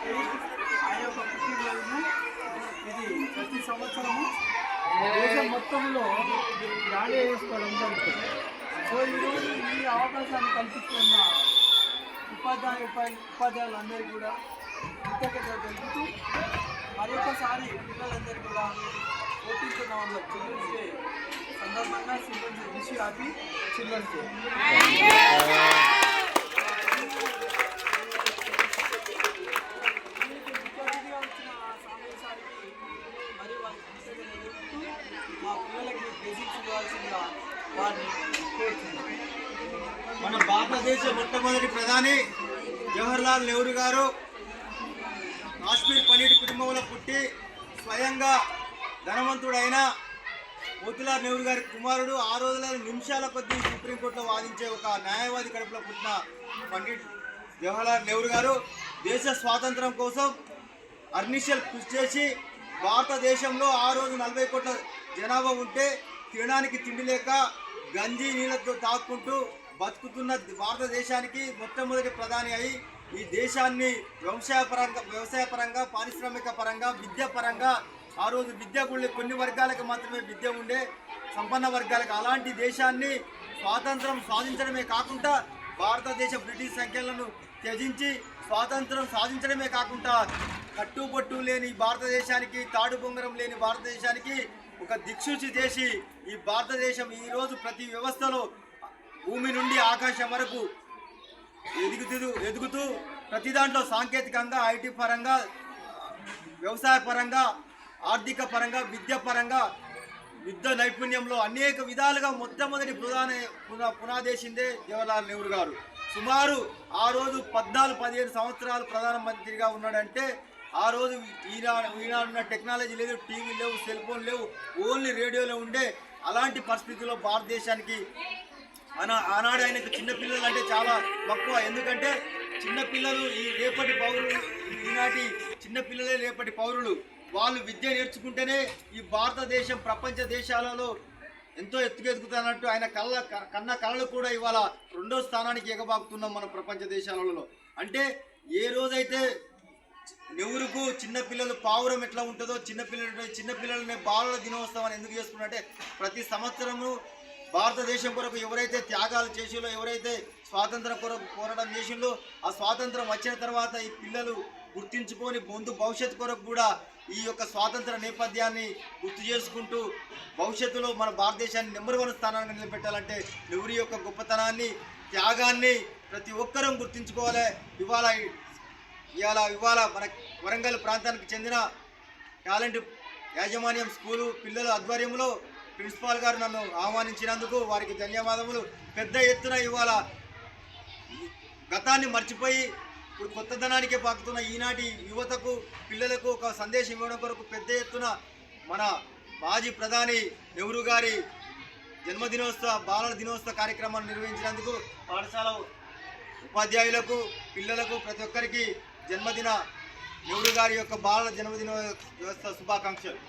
ఆయన యొక్క పుట్టినరోజును ఇది ప్రతి సంవత్సరము దేశం మొత్తంలో గ్రాండ్గా వేసుకోవడం జరుగుతుంది సో ఈరోజు ఈ అవకాశాన్ని కల్పిస్తున్న ఉపాధ్యాయ ఉపాధ్యాయ ఉపాధ్యాయులందరికీ కూడా కృతజ్ఞత తెలుపుతూ మరొకసారి పిల్లలందరూ కూడా పోటీస్తున్న వాళ్ళ చిల్డ్రన్స్ డే సందర్భంగా children's wish happy children's day మా పిల్లలకి బేసిక్స్ ఇవ్వాల్సిందిగా వారిని కోరుతున్నాను మన భారతదేశ మొట్టమొదటి ప్రధాని జవహర్లాల్ నెహ్రూ గారు కాశ్మీర్ పన్నీటి కుటుంబంలో పుట్టి స్వయంగా ధనవంతుడైన మోతిలాల్ నెహ్రూ గారి కుమారుడు ఆ రోజుల నిమిషాల కొద్దీ సుప్రీంకోర్టులో వాదించే ఒక న్యాయవాది కడుపులో పుట్టిన పండిట్ జవహర్లాల్ నెహ్రూ గారు దేశ స్వాతంత్రం కోసం అర్నిషల్ కృషి చేసి భారతదేశంలో ఆ రోజు నలభై కోట్ల జనాభా ఉంటే తినడానికి తిండి లేక గంజి నీళ్ళతో తాక్కుంటూ బతుకుతున్న భారతదేశానికి మొట్టమొదటి ప్రధాని అయి ఈ దేశాన్ని వ్యవసాయ పరంగా వ్యవసాయ పరంగా పారిశ్రామిక పరంగా విద్య పరంగా ఆ రోజు విద్య కూడా కొన్ని వర్గాలకు మాత్రమే విద్య ఉండే సంపన్న వర్గాలకు అలాంటి దేశాన్ని స్వాతంత్రం సాధించడమే కాకుండా భారతదేశ బ్రిటిష్ సంఖ్యలను త్యజించి స్వాతంత్రం సాధించడమే కాకుండా కట్టుబొట్టు లేని భారతదేశానికి తాడు బొంగరం లేని భారతదేశానికి ఒక దిక్సూచి చేసి ఈ భారతదేశం ఈరోజు ప్రతి వ్యవస్థలో భూమి నుండి ఆకాశం వరకు ఎదుగుతూ ఎదుగుతూ ప్రతి దాంట్లో సాంకేతికంగా ఐటీ పరంగా వ్యవసాయ పరంగా ఆర్థిక పరంగా విద్య పరంగా యుద్ధ నైపుణ్యంలో అనేక విధాలుగా మొట్టమొదటి ప్రధాన పునాదేశిందే జవహర్లాల్ నెహ్రూ గారు. సుమారు ఆ రోజు పద్నాలుగు పదిహేను సంవత్సరాలు ప్రధానమంత్రిగా ఉన్నాడంటే ఆ రోజు ఈనాడు ఈనాడున్న టెక్నాలజీ లేదు టీవీ లేవు సెల్ ఫోన్ లేవు ఓన్లీ రేడియోలో ఉండే అలాంటి పరిస్థితుల్లో భారతదేశానికి మన ఆనాడు ఆయనకు చిన్నపిల్లలు అంటే చాలా తక్కువ. ఎందుకంటే చిన్నపిల్లలు ఈ రేపటి పౌరులు ఈనాటి చిన్నపిల్లలే రేపటి పౌరులు. వాళ్ళు విద్య నేర్చుకుంటేనే ఈ భారతదేశం ప్రపంచ దేశాలలో ఎంతో ఎత్తుకెదుగుతున్నట్టు ఆయన కళ్ళ కన్న కళలు కూడా ఇవాళ రెండో స్థానానికి ఎగబాకుతున్నాం మన ప్రపంచ దేశాలలో. అంటే ఏ రోజైతే నెవరుకు చిన్నపిల్లలు పావురం ఎట్లా ఉంటుందో చిన్నపిల్లలు చిన్నపిల్లలనే బాలల దినోత్సవాన్ని ఎందుకు చేసుకున్నట్టే ప్రతి సంవత్సరము భారతదేశం కొరకు ఎవరైతే త్యాగాలు చేసిలో ఎవరైతే స్వాతంత్ర కొరకు పోరాటం చేసిందో ఆ స్వాతంత్రం వచ్చిన తర్వాత ఈ పిల్లలు గుర్తించుకొని ముందు భవిష్యత్తు కొరకు కూడా ఈ యొక్క స్వాతంత్ర నేపథ్యాన్ని గుర్తు చేసుకుంటూ భవిష్యత్తులో మన భారతదేశాన్ని నెంబర్ వన్ స్థానాన్ని నిలబెట్టాలంటే నెవరి యొక్క గొప్పతనాన్ని త్యాగాన్ని ప్రతి ఒక్కరూ గుర్తించుకోవాలి. ఇవాళ ఇవాళ ఇవాళ మన వరంగల్ ప్రాంతానికి చెందిన టాలెంట్ యాజమాన్యం స్కూలు పిల్లల ఆధ్వర్యంలో ప్రిన్సిపాల్ గారు నన్ను ఆహ్వానించినందుకు వారికి ధన్యవాదములు. పెద్ద ఎత్తున ఇవాళ గతాన్ని మర్చిపోయి ఇప్పుడు కొత్తదనానికే పాకుతున్న ఈనాటి యువతకు పిల్లలకు ఒక సందేశం ఇవ్వడం కొరకు పెద్ద ఎత్తున మన మాజీ ప్రధాని నెహ్రూ గారి జన్మదినోత్సవ బాలల దినోత్సవ కార్యక్రమాన్ని నిర్వహించినందుకు పాఠశాల ఉపాధ్యాయులకు పిల్లలకు ప్రతి ఒక్కరికి జన్మదిన నెహ్రూ గారి యొక్క బాలల జన్మదిన వ్యవస్థ శుభాకాంక్షలు.